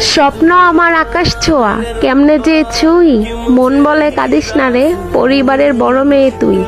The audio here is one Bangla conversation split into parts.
স্বপ্ন আমার আকাশ ছোঁয়া। কেমনে যে ছুই। মন বলে কাঁদিস না রে, পরিবারের বড় মেয়ে তুই।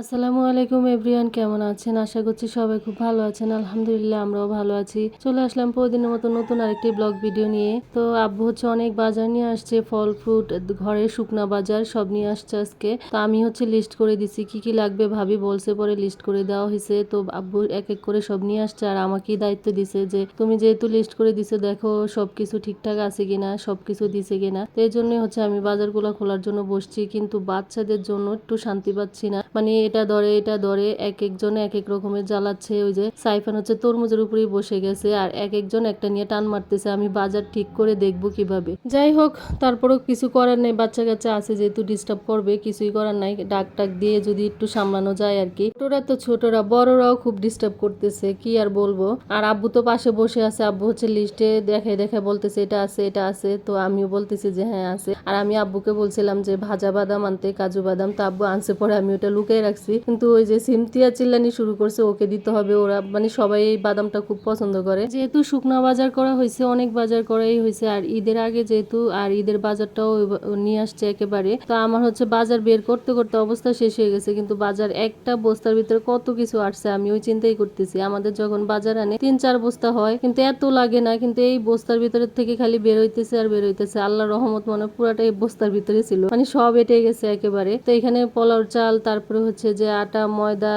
আসসালামু আলাইকুম এভরিওয়ান, কেমন আছেন? আশা করছি সবাই খুব ভালো আছেন। আলহামদুলিল্লাহ, আমরাও ভালো আছি। চলে আসলাম প্রতিদিনের মতো নতুন আরেকটি ব্লগ ভিডিও নিয়ে। তো আব্বু হচ্ছে অনেক বাজার নিয়ে আসছে, ফল, ফ্রুট ঘরের শুকনা বাজার সব নিয়ে আসছে আজকে। তো আমি হচ্ছে লিস্ট করে দিছি, কি কি লাগবে ভাবি বলছে, পরে লিস্ট করে দেওয়া হয়েছে। তো আব্বু এক এক করে সব নিয়ে আসছে, আর আমাকেই দায়িত্ব দিছে যে, তুমি যেহেতু লিস্ট করে দিছো, দেখো সবকিছু ঠিকঠাক আছে কিনা, সবকিছু দিছে কিনা। তো এই জন্যই হচ্ছে আমি বাজারগুলো খোলার জন্য বসছি, কিন্তু বাচ্চাদের জন্য একটু শান্তি পাচ্ছি না। মানে এটা ধরে এটা ধরে এক একজনে এক এক রকমের জ্বালাচ্ছে, ওই যে সাইফান হচ্ছে তরমুজের উপরেই বসে গেছে আর এক একজন একটা নিয়ে টান মারতেছে। আমি বাজার ঠিক করে দেখব কীভাবে। যাই হোক, তারপরেও কিছু করার নেই বাচ্চা কাচ্চা আছে, যেহেতু ডিস্টার্ব করবে, কিছুই করার নাই। ডাক টাক দিয়ে যদি একটু সামলানো যায় আর কি। ছোটরা তো ছোটরা, বড়রাও খুব ডিস্টার্ব করতেছে, কি আর বলব? আর আব্বু তো পাশে বসে আছে, আব্বু হচ্ছে লিস্টে দেখে দেখে বলতেছে, এটা আছে এটা আছে। তো আমিও বলতেছি যে হ্যাঁ আছে। আর আমি আব্বুকে বলছিলাম যে, ভাজা বাদাম আনতে, কাজু বাদাম। তো আব্বু আনছে, পরে আমি ওটা লুকিয়ে রাখছি। কিন্তু ওই যে সিমতিয়া চিল্লানি শুরু করছে, ওকে দিতে হবে। ওরা মানে সবাই এই বাদামটা খুব পছন্দ করে। যেহেতু শুকনা বাজার করা হয়েছে, অনেক বাজার করাই হয়েছে। আর ঈদের আগে যেহেতু, আর ঈদের বাজারটাও নিয়ে আসছে একেবারে। তো আমার হচ্ছে বাজার বের করতে করতে অবস্থা শেষ হয়ে গেছে। কিন্তু বাজার একটা বস্তার ভিতরে কত কিছু আসছে আমি ওই চিন্তাই করতেছি। আমাদের যখন বাজার আনে, তিন চার বস্তা হয়, কিন্তু এত লাগে না। কিন্তু এই বস্তার ভিতরে থেকে খালি বের হইতেছে আর বের হইতেছে। আল্লাহ রহমত মানে পুরাটা এই বস্তার ভিতরে ছিল। মানে সব এটে গেছে একেবারে। তো এখানে পোলাও চাল, তারপরে হচ্ছে যে আটা, ময়দা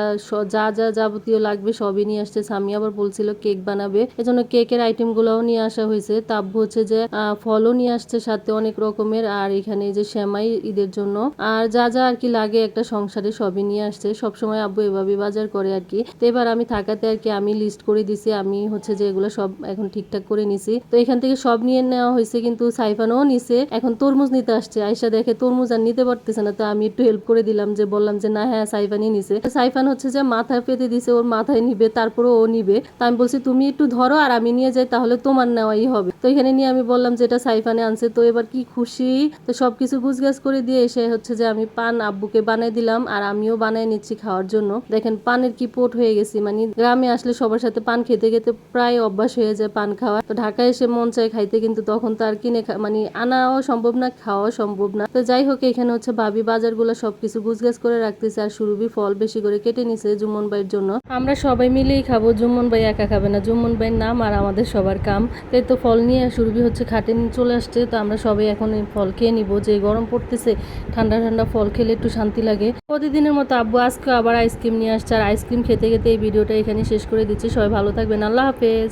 যা যা যাবতীয় লাগবে সবই নিয়ে আসছে। স্বামী আবার বলছিল কেক বানাবে। এজন্য কেকের আইটেম গুলাও নিয়ে আসা হয়েছে। তাব্বু হচ্ছে যে ফলও নিয়ে আসছে সাথে অনেক রকমের। আর এখানে যে শ্যামাই ঈদের জন্য। আর যা যা আর কি লাগে একটা সংসারে সবই নিয়ে আসছে। সবসময় আব্বু এভাবে বাজার করে আর কি। তো এবার আমি থাকাতে আর কি আমি লিস্ট করে দিছি। আমি হচ্ছে যে এগুলো সব এখন ঠিকঠাক করে নিছি। তো এখান থেকে সব নিয়ে নেওয়া হয়েছে কিন্তু সাইফানও নিছে। এখন তরমুজ নিতে আসছে। আয়সা দেখে তরমুজ আর নিতে পারতেছে না। তো আমি একটু হেল্প করে দিলাম যে, বললাম যে না হ্যাঁ সাইফানই নিছে। সাইফান হচ্ছে যে মাথায় পেতে দিছে, ওর মাথায় নিবে তারপরে ও নিবে। তা আমি বলছি, তুমি একটু ধরো আর আমি নিয়ে যাই, তাহলে তোমার নেওয়াই হবে। তো এখানে নিয়ে আমি বললাম যে, এটা সাইফানে আনছে, তো এবার কি খুশি? তো সবকিছু গুছগাছ করে দিয়ে এসে হচ্ছে যে আমি পান আব্বুকে বানাই দিলাম, আর আমিও বানাই নিচ্ছি খাওয়ার জন্য। দেখেন, পানের কি পোট হয়ে গেছি মানে গ্রামে আসলে সবার সাথে পান খেতে খেতে প্রায় অভ্যাস হয়ে যায় পান খাওয়া তো ঢাকায় এসে মন চায় খাইতে, কিন্তু তখন তো আর কিনে মানে আনাও সম্ভব না, খাওয়াও সম্ভব না। তো যাই হোক, এখানে হচ্ছে ভাবি বাজারগুলো সবকিছু গুছগাছ করে রাখতেছে আর সুরভি ফল বেশি করে কেটে নিছে জুম্মন ভাইয়ের জন্য। আমরা সবাই মিলেই খাব জুম্মন ভাই একা খাবে না। জুম্মন ভাইয়ের নাম আর আমাদের সবার কাম। তাই তো ফল নিয়ে সুরভি হচ্ছে খাটে চলে আসছে, তো আমরা সবাই এখন এই ফল খেয়ে নিবো। যে গরম পড়তেছে, ঠান্ডা ঠান্ডা ফল খেলে একটু শান্তি লাগে। প্রতিদিনের মতো আব্বু আজকে আবার আইসক্রিম নিয়ে আসছে, আর আইসক্রিম খেতে খেতে এই ভিডিওটা এখানে শেষ করে দিচ্ছি। সবাই ভালো থাকবেন, আল্লাহ হাফেজ।